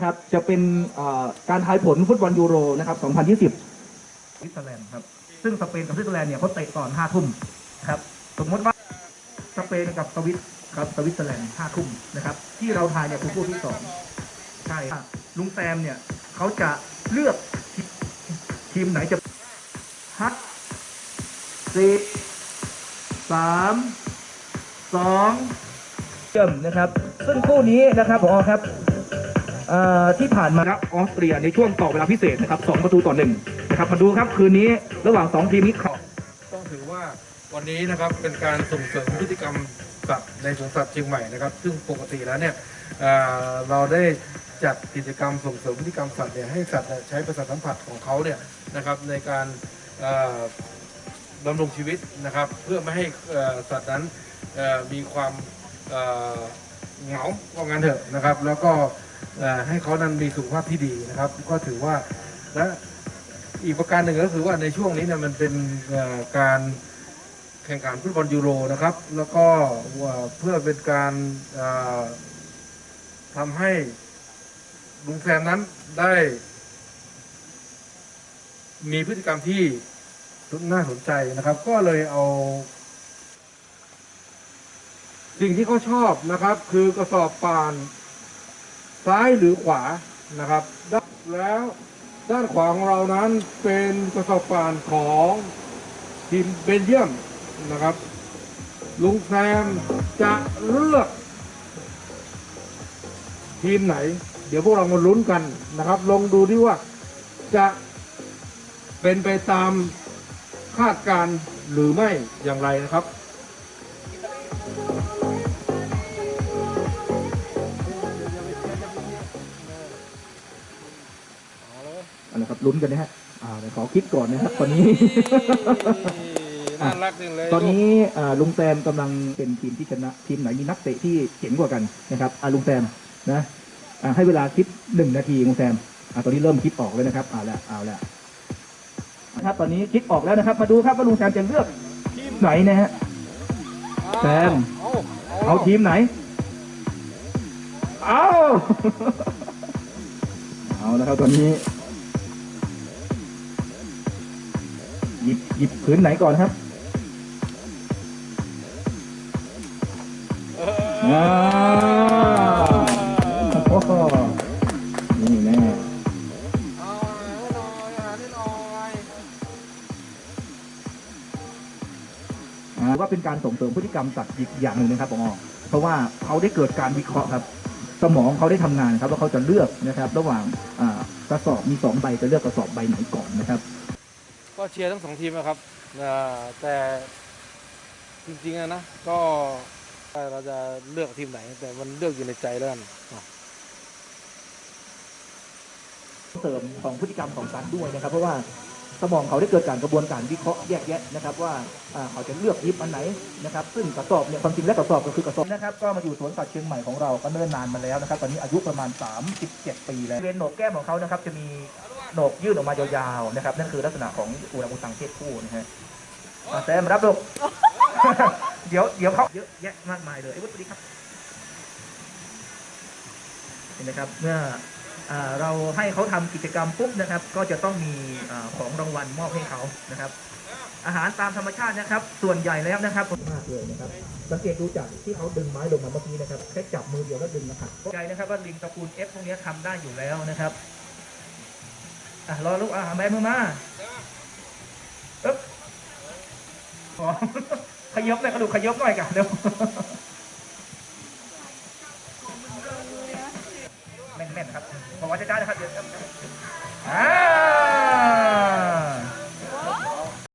นะครับ จะเป็นการทายผลฟุตบอลยูโรนะครับ 2020 สวิตเซอร์แลนด์ครับ ซึ่งสเปนกับสวิตเซอร์แลนด์เนี่ยเขาเตะก่อน 5 ทุ่มครับ สมมติว่าสเปนกับสวิตครับสวิตเซอร์แลนด์ 5 ทุ่มนะครับ ที่เราทายเนี่ยคือคู่ที่สองใช่ครับลุงแซมเนี่ยเขาจะเลือกทีมไหนจะฮัทสี่สามสองเจิมนะครับ ซึ่งคู่นี้นะครับผอครับ ที่ผ่านมาออสเตรียในช่วงต่อเวลาพิเศษนะครับสองประตูต่อหนึ่งนะครับมาดูครับคืนนี้ระหว่างสองทีมนี้เขาต้องถือว่าวันนี้นะครับเป็นการส่งเสริมพฤติกรรมสัตว์ในสวนสัตว์เชียงใหม่นะครับ ซึ่งปกติแล้วเนี่ยเเราได้จัดกิจกรรมส่งเสริมพฤติกรรมสัตว์เนี่ยให้สัตว์ใช้ประสาทสัมผัสของเขาเนี่ยนะครับในการดำรงชีวิตนะครับ เพื่อไม่ให้สัตว์นั้นมีความเอ่อเหงาว่างั้นเถอะนะครับ แล้วก็ ให้เขานั้นมีสุขภาพที่ดีนะครับ ก็ถือว่าและอีกประการหนึ่งก็คือว่าในช่วงนี้เนี่ยมันเป็นการแข่งขันฟุตบอลยูโรนะครับ แล้วก็เพื่อเป็นการเอ่อทำให้ลุงแซมนั้นได้ มีพฤติกรรมที่น่าสนใจนะครับ ก็เลยเอา สิ่งที่เขาชอบนะครับ คือกระสอบป่าน ซ้ายหรือขวานะครับด้านแล้วด้านขวาของเรานั้นเป็นกระสอบป่านของทีมเบลเยียมนะครับ ลุงแซมจะเลือก ทีมไหน เดี๋ยวพวกเรามาลุ้นกันนะครับลองดูที่ว่าจะเป็นไปตามคาดการ์หรือไม่อย่างไรนะครับ เอาละครับลุ้นกันนะฮะอ่าเดี๋ยวขอคิดก่อนนะครับตอนนี้ น่ารักจริงเลยตอนนี้อ่าลุงแซมกำลังเป็นทีมที่ชนะ ทีมไหนมีนักเตะที่เจ๋งกว่ากันนะครับอ่าลุงแซมนะอ่าให้เวลาคิดหนึ่งนาทีลุงแซมอ่าตอนนี้เริ่มคิดออกแล้วนะครับเอาละเอาละนะครับ ตอนนี้คิดออกแล้วนะครับ มาดูครับว่าลุงแซมจะเลือกทีมไหนนะฮะ แซม เอาเอาทีมไหน เอา เอาแล้วครับตอนนี้ หยิบผืนไหนก่อนครับอ่าโอ้โหนี่แน่เอาให้หน่หาให้หน่อยอ่าว่าเป็นการส่งเสริมพฤติกรรมสัตว์อีกอย่างหนึ่งนะครับปอเพราะว่าเขาได้เกิดการวิเคราะห์ครับ สมองเขาได้ทำงานครับว่าเขาจะเลือกนะครับ ระหว่างอ่ากระสอบมีสองใบจะเลือกกระสอบใบไหนก่อนนะครับ ก็เชียร์ทั้งสองทีมนะครับอ่าแต่จริงๆอะนะก็เราจะเลือกทีมไหน แต่มันเลือกอยู่ในใจแล้วกันอะเสริมของพฤติกรรมของสัตว์ด้วยนะครับ เพราะว่าสมองเขาได้เกิดการกระบวนการวิเคราะห์แยกแยะนะครับว่าอ่าเขาจะเลือกยิบอันไหนนะครับ ซึ่งกระสอบเนี่ยความจริงแล้วกระสอบก็คือกระสอบนะครับ ก็มาอยู่สวนสัตว์เชียงใหม่ของเราก็เนิ่นนานมาแล้วนะครับ ตอนนี้อายุประมาณ 37 ปีแล้วบริเวณโหนกแก้มของเขานะครับจะมี โหนกยื่นออกมายาวๆนะครับนั่นคือลักษณะของอูรังอุตังเพศผู้นะฮะอ่าแซมรับลูกเดี๋ยวเดี๋ยวเขาเยอะแยะมากมายเลยไอ้วุฒิสวัสดีครับเห็นไหมครับเมื่ออ่าเราให้เขาทำกิจกรรมปุ๊บนะครับ ก็จะต้องมีอาของรางวัลมอบให้เขานะครับ อาหารตามธรรมชาตินะครับ ส่วนใหญ่แล้วนะครับมากเลยนะครับสังเกตดูจากที่เขาดึงไม้ลงมาเมื่อกี้นะครับแค่จับมือเดียวแล้วดึงนะครับใจนะครับว่าลิงตระกูล F พวกนี้ทำได้อยู่แล้วนะครับ อะรอลูกอะแบมือมาอึ๊บอ๋อขยับเลยกระดูกขยบหน่อยกันเดี๋ยวแม่นๆครับบอกว่าจะได้นะครับเดี๋ยวครับอ่า